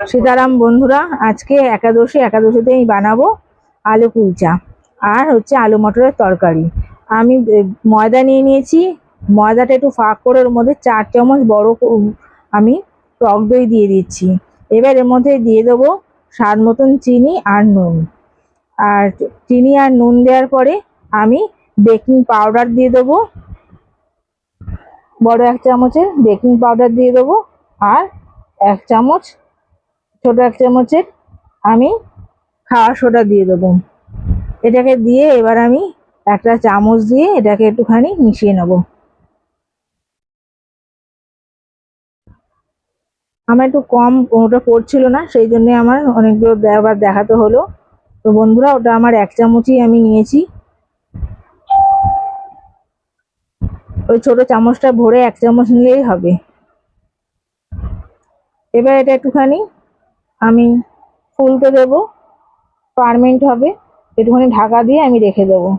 সীতারাম, বন্ধুরা, আজকে একাদশী একাদশীতে আমি বানাবো আলু কুলচা আর হচ্ছে আলু মটরের তরকারি। আমি ময়দা নিয়ে নিয়েছি। ময়দাটা একটু ফাঁক করে ওর মধ্যে চার চামচ বড় আমি টক দই দিয়ে দিচ্ছি। এবার এর মধ্যে দিয়ে দেবো স্বাদ মতন চিনি আর নুন। আর চিনি আর নুন দেওয়ার পরে আমি বেকিং পাউডার দিয়ে দেবো। বড় এক চামচের বেকিং পাউডার দিয়ে দেবো। আর এক চামচ ছোট এক চামচের আমি খাওয়া সোডা দিয়ে দেবো। এটাকে দিয়ে এবার আমি একটা চামচ দিয়ে এটাকে একটুখানি মিশিয়ে নেব। আমার একটু কম ওটা পড়ছিল না, সেই জন্যে আমার অনেকগুলো আবার দেখাতে হলো। তো বন্ধুরা, ওটা আমার এক চামচই আমি নিয়েছি। ওই ছোট চামচটা ভরে এক চামচ নিলেই হবে। এবার এটা একটুখানি আমি ফুলতে দেব পারমেন্ট হবে, একটুখানি ঢাকা দিয়ে আমি রেখে দেবো।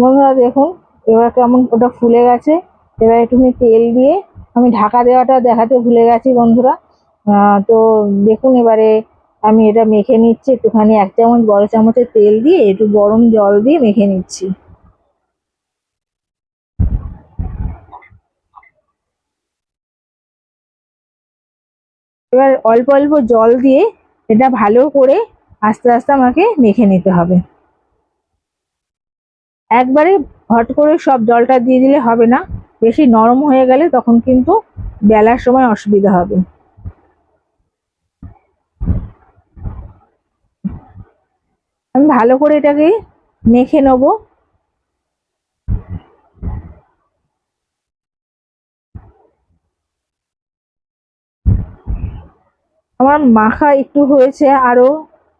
বন্ধুরা দেখুন, এবার কেমন ওটা ফুলে গেছে, এবার একটুখানি তেল দিয়ে আমি ঢাকা দেওয়াটা দেখাতে ভুলে গেছি বন্ধুরা। তো দেখুন এবারে আমি এটা মেখে নিচ্ছি, একটুখানি এক চামচ, বড় চামচের তেল দিয়ে একটু গরম জল দিয়ে মেখে নিচ্ছি। এবার অল্প অল্প জল দিয়ে এটা ভালো করে আস্তে আস্তে আমাকে মেখে নিতে হবে। একবারে হট করে সব জলটা দিয়ে দিলে হবে না। বেশি নরম হয়ে গেলে তখন কিন্তু বেলার সময় অসুবিধা হবে। আমি ভালো করে এটাকে মেখে নেব। আমার মাখা একটু হয়েছে আরও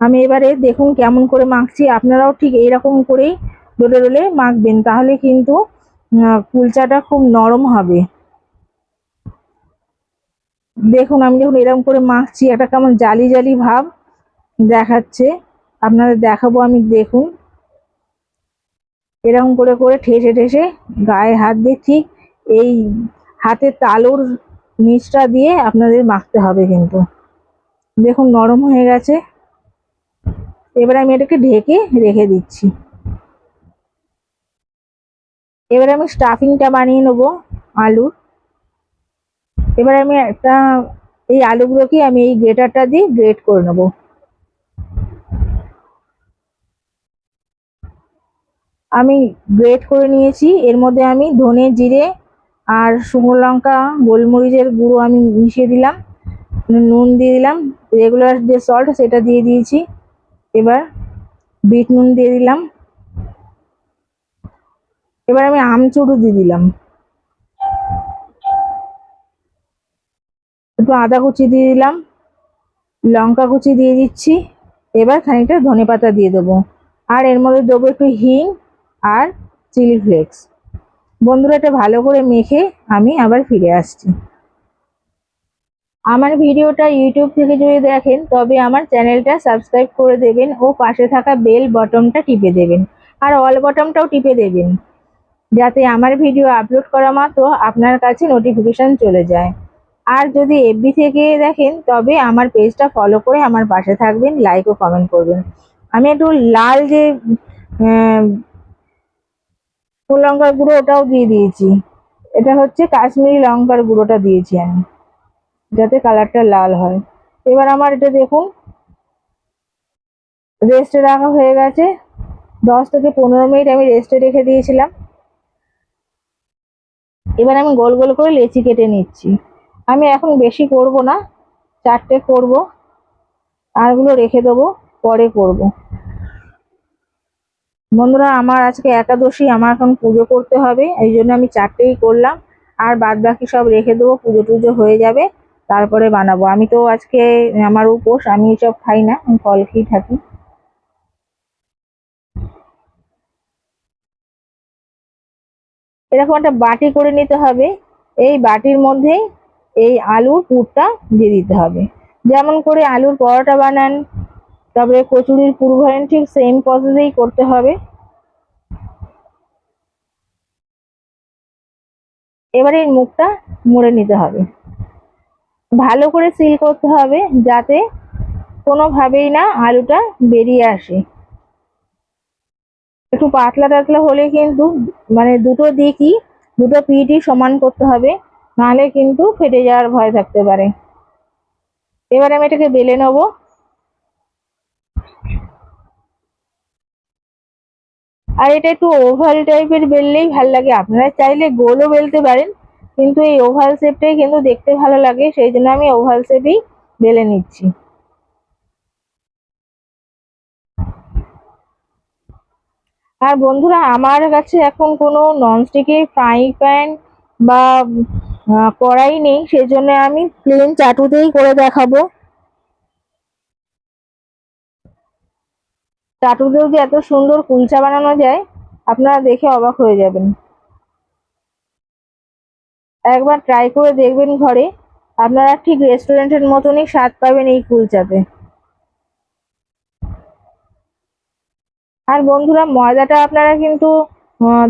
আমি এবারে দেখুন কেমন করে মাখছি। আপনারাও ঠিক এইরকম করেই ডলে ডলে মাখবেন, তাহলে কিন্তু কুলচাটা খুব নরম হবে। দেখুন, আমি যখন এরকম করে মাখছি, একটা কেমন জালি জালি ভাব দেখাচ্ছে। আপনাদের দেখাবো আমি, দেখুন। এরকম করে করে ঠেসে ঠেসে গায়ে হাত দিয়ে ঠিক এই হাতের তালুর নিচটা দিয়ে আপনাদের মাখতে হবে কিন্তু। দেখুন, নরম হয়ে গেছে। এবার আমি এটাকে ঢেকে রেখে দিচ্ছি। এবার আমি স্টাফিংটা বানিয়ে নেব আলুর। এবার আমি একটা, এই আলুগুলোকে আমি এই গ্রেটারটা দিয়ে গ্রেট করে নেব। আমি গ্রেট করে নিয়েছি। এর মধ্যে আমি ধনে জিরে আর শুকনো লঙ্কা, গোলমরিচের গুঁড়ো আমি মিশিয়ে দিলাম। নুন দিয়ে দিলাম। রেগুলার যে সল্ট সেটা দিয়ে দিয়েছি। এবার বিট নুন দিয়ে দিলাম। এবার আমি আমচুরও দিয়ে দিলাম। একটু আদা কুচি দিয়ে দিলাম। লঙ্কা কুচি দিয়ে দিচ্ছি। এবার খানিকটা ধনে পাতা দিয়ে দেবো। আর এর মধ্যে দেবো একটু হিং আর চিলি ফ্লেক্স বন্ধুরা, এটা ভালো করে মেখে আমি আবার ফিরে আসছি। আমার ভিডিওটা ইউটিউব থেকে যদি দেখেন, তবে আমার চ্যানেলটা সাবস্ক্রাইব করে দেবেন ও পাশে থাকা বেল বটনটা টিপে দেবেন। আর অল বটনটাও টিপে দেবেন, যাতে আমার ভিডিও আপলোড করা মাত্র আপনার কাছে নোটিফিকেশন চলে যায়। আর যদি এফবি থেকে দেখেন, তবে আমার পেজটা ফলো করে আমার পাশে থাকবেন লাইক ও কমেন্ট করবেন। আমি একটু লাল যে লঙ্কার গুঁড়ো ওটাও দিয়ে দিয়েছি। এটা হচ্ছে কাশ্মীরি লঙ্কার গুঁড়োটা দিয়েছি আমি। যাতে কালারটা লাল হয়। এবার আমার এটা দেখুন। রেস্টে রাখা হয়ে গেছে। দশ থেকে পনেরো মিনিট আমি রেস্টে রেখে দিয়েছিলাম। এবার আমি গোল গোল করে লেচি কেটে নিচ্ছি। আমি এখন বেশি করব না। চারটে করব। আরগুলো রেখে দেবো। পরে করব। বন্ধুরা, আমার আজকে একাদশী, আমার এখন পুজো করতে হবে। এই জন্য আমি চারটেই করলাম। আর বাদ বাকি সব রেখে দেবো। পুজো টুজো হয়ে যাবে। তারপরে বানাবো। আমি তো আজকে, আমার উপোস, আমি এসব খাই না, আমি ফল খেয়ে থাকি। এরকম একটা বাটি করে নিতে হবে। এই বাটির মধ্যেই এই আলুর পুরটা দিয়ে দিতে হবে। যেমন করে আলুর পরোটা বানান, তারপরে কচুরির পুর ভরেন ঠিক সেম প্রসেসেই করতে হবে। এবারে এই মুখটা মুড়ে নিতে হবে। ভালো করে সিল করতে হবে যাতে কোনোভাবেই না আলুটা বেরিয়ে আসে। একটু পাতলা টাতলা হলে কিন্তু মানে দুটো দিকই, দুটো পিঠই সমান করতে হবে, নাহলে কিন্তু ফেটে যাওয়ার ভয় থাকতে পারে। এবার আমি এটাকে বেলে নেব। আর এটা একটু ওভাল টাইপের বেললেই ভালো লাগে। আপনারা চাইলে গোলও বেলতে পারেন। কিন্তু এই ওভাল শেপটাই কিন্তু দেখতে ভালো লাগে, সেই জন্য আমি ওভাল শেপেই বেলে নিচ্ছি। আর বন্ধুরা, আমার কাছে এখন কোনো ননস্টিকের ফ্রাই প্যান বা কড়াই নেই সেজন্য আমি প্লেন চাটুতেই করে দেখাবো। চাটুতেও যে এত সুন্দর কুলচা বানানো যায়, আপনারা দেখে অবাক হয়ে যাবেন। একবার ট্রাই করে দেখবেন ঘরে। আপনারা ঠিক রেস্টুরেন্টের মতনই স্বাদ পাবেন এই কুলচাতে। আর বন্ধুরা, ময়দাটা আপনারা কিন্তু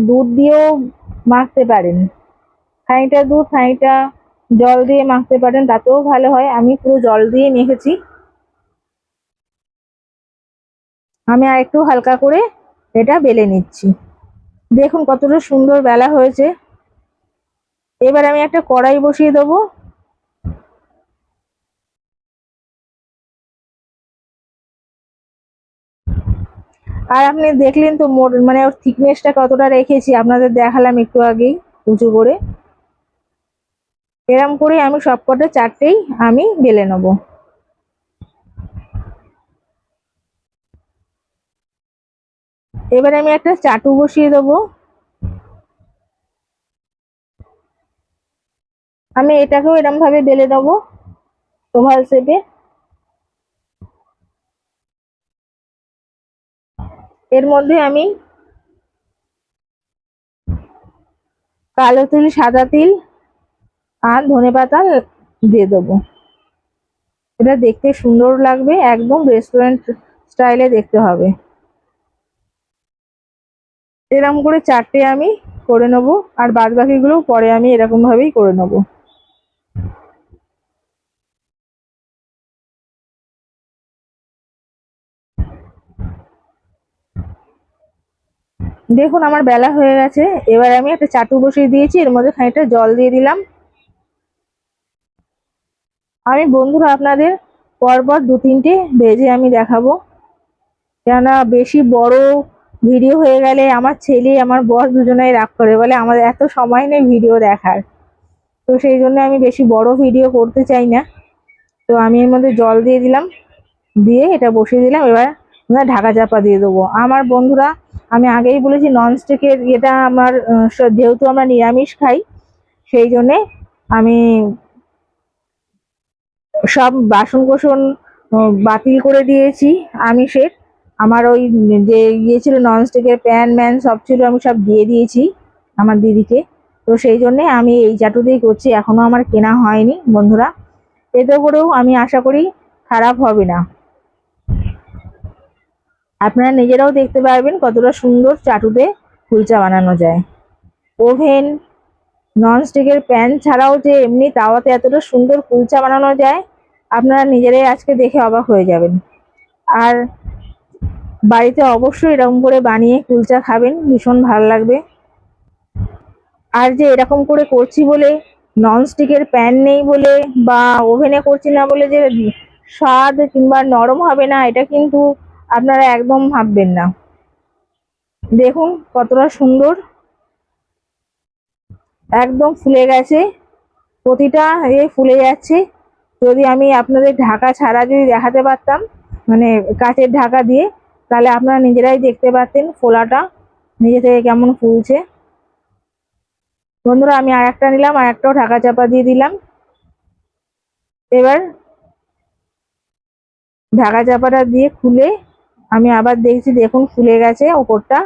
দুধ দিয়েও মাখতে পারেন। খানিকটা দুধ, খানিকটা জল দিয়ে মাখতে পারেন, তাতেও ভালো হয়। আমি পুরো জল দিয়ে মেখেছি। আমি আর একটু হালকা করে এটা বেলে নিচ্ছি। দেখুন কতটা সুন্দর বেলা হয়েছে। এবার আমি একটা কড়াই বসিয়ে দেবো। আর আপনি দেখলেন তো মানে ওর থিকনেসটা কতটা রেখেছি, আপনাদের দেখালাম একটু আগেই, উঁচু করে। এরম করে আমি সবকটা চারটেই আমি বেলে নেব। এবার আমি একটা চাটু বসিয়ে দেবো। আমি এটাকেও এরম ভাবে বেলে দেবো। ওভাল শেপে এর মধ্যে আমি কালো তিল, সাদা তিল আর ধনে পাতা দিয়ে দেবো। এটা দেখতে সুন্দর লাগবে, একদম রেস্টুরেন্ট স্টাইলে দেখতে হবে। এরকম করে চারটে আমি করে নেব আর বাদ বাকিগুলো পরে আমি এরকম ভাবেই করে নেব। দেখুন, আমার বেলা হয়ে গেছে। এবার আমি একটা চাটু বসিয়ে দিয়েছি, এর মধ্যে খানিকটা জল দিয়ে দিলাম। আমি বন্ধুরা, আপনাদের পরপর দু তিনটে ভেজে আমি দেখাবো। কেননা, বেশি বড় ভিডিও হয়ে গেলে আমার ছেলে, আমার বস দুজনেই রাগ করে, বলে আমাদের এত সময় নেই ভিডিও দেখার। তো সেই জন্য আমি বেশি বড় ভিডিও করতে চাই না। তো আমি এর মধ্যে জল দিয়ে দিলাম, দিয়ে এটা বসিয়ে দিলাম। এবার ঢাকা চাপা দিয়ে দেবো। আমার বন্ধুরা, আমি আগেই বলেছি ননস্টিকের এটা আমার যেহেতু আমরা নিরামিষ খাই, সেই জন্যে আমি সব বাসন কোসন বাতিল করে দিয়েছি আমিষের। আমার ওই যে ইয়ে ছিল ননস্টিকের প্যান ম্যান সব ছিল, আমি সব দিয়ে দিয়েছি আমার দিদিকে। তো সেই জন্যে আমি এই চাটুতেই করছি এখনও আমার কেনা হয়নি বন্ধুরা। এতে করেও আমি আশা করি খারাপ হবে না। আপনারা নিজেরাও দেখতে পারবেন কতটা সুন্দর চাটুতে কুলচা বানানো যায়। ওভেন, ননস্টিকের প্যান ছাড়াও যে এমনি তাওয়াতে এতটা সুন্দর কুলচা বানানো যায়, আপনারা নিজেরাই আজকে দেখে অবাক হয়ে যাবেন। আর বাড়িতে অবশ্যই এরকম করে বানিয়ে কুলচা খাবেন, ভীষণ ভালো লাগবে। আর যে এরকম করে করছি বলে, ননস্টিকের প্যান নেই বলে বা ওভেনে করছি না বলে যে স্বাদ কিংবা নরম হবে না, এটা কিন্তু আপনারা একদম ভাববেন না। দেখুন কতটা সুন্দর। একদম ফুলে গেছে। প্রতিটা এ ফুলে যাচ্ছে। যদি আমি আপনাদের ঢাকা ছাড়া যদি দেখাতে পারতাম মানে কাচের ঢাকা দিয়ে, তাহলে আপনারা নিজেরাই দেখতে পারতেন ফোলাটা। নিজে থেকে কেমন ফুলছে। বন্ধুরা, আমি আর একটা নিলাম আর একটাও ঢাকা চাপা দিয়ে দিলাম। এবার ঢাকা চাপাটা দিয়ে খুলে আমি আবার দেখছি, দেখুন, ফুলে গেছে ওপরটা।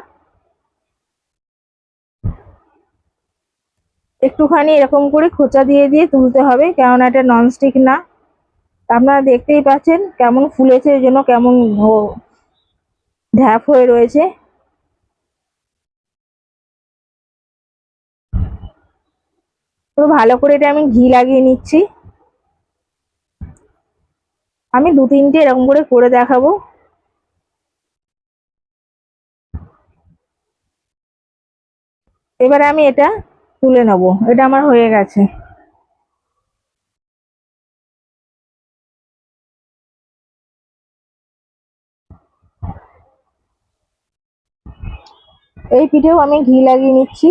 একটুখানি এরকম করে খোঁচা দিয়ে দিয়ে তুলতে হবে, কেননা এটা ননস্টিক না। আপনারা দেখতেই পাচ্ছেন কেমন ফুলেছে ওই জন্য কেমন ঢ্যাপ হয়ে রয়েছে। তো ভালো করে এটা আমি ঘি লাগিয়ে নিচ্ছি। আমি দু তিনটে এরকম করে করে দেখাবো। এবারে আমি এটা তুলে নেব। এটা আমার হয়ে গেছে। এই পিঠেও আমি ঘি লাগিয়ে নিচ্ছি।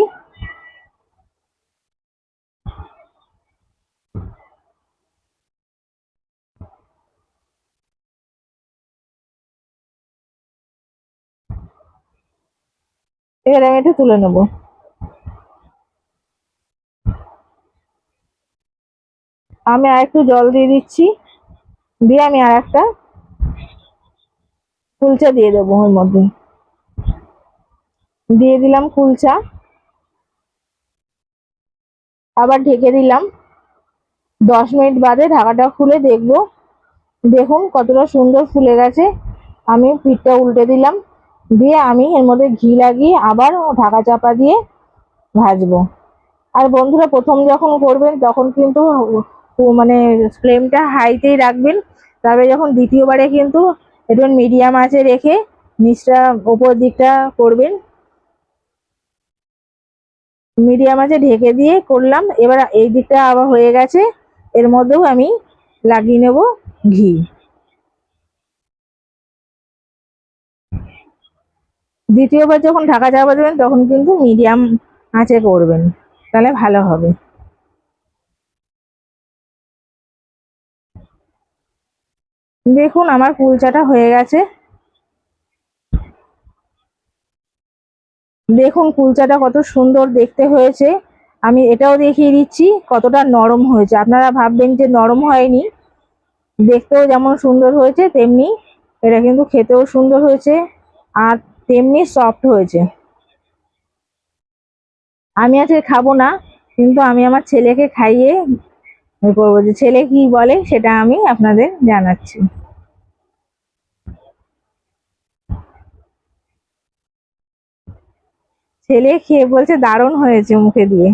এবার আমি এটা তুলে নেব। আমি আর একটু জল দিয়ে দিচ্ছি। দিয়ে আমি আর একটা কুলচা দিয়ে দেবো ওর মধ্যে। দিয়ে দিলাম কুলচা। আবার ঢেকে দিলাম। দশ মিনিট বাদে ঢাকাটা খুলে দেখব। দেখুন কতটা সুন্দর ফুলে গেছে। আমি পিঠটা উল্টে দিলাম। দিয়ে আমি এর মধ্যে ঘি লাগিয়ে আবার ঢাকা চাপা দিয়ে ভাজবো। আর বন্ধুরা, প্রথম যখন করবেন, তখন কিন্তু মানে ফ্লেমটা হাইতেই রাখবেন। তবে যখন দ্বিতীয়বারে কিন্তু একটু মিডিয়াম আঁচে রেখে নিচটা ওপর দিকটা করবেন। মিডিয়াম আঁচে ঢেকে দিয়ে করলাম। এবার এই দিকটা আবার হয়ে গেছে। এর মধ্যেও আমি লাগিয়ে নেব ঘি। দ্বিতীয়বার যখন ঢাকা চাপা দেবেন, তখন কিন্তু মিডিয়াম আঁচে করবেন। তাহলে ভালো হবে। দেখুন আমার কুলচাটা হয়ে গেছে। দেখুন কুলচাটা কত সুন্দর দেখতে হয়েছে। আমি এটাও দেখিয়ে দিচ্ছি কতটা নরম হয়েছে। আপনারা ভাববেন যে নরম হয়নি। দেখতেও যেমন সুন্দর হয়েছে, তেমনি এটা কিন্তু খেতেও সুন্দর হয়েছে আর তেমনি সফট হয়েছে। আমি আজকে খাব না, কিন্তু আমি আমার ছেলেকে খাইয়ে এ করব যে ছেলে কি বলে সেটা আমি আপনাদের জানাচ্ছি। ছেলে খেয়ে বলছে দারুণ হয়েছে মুখে দিয়ে।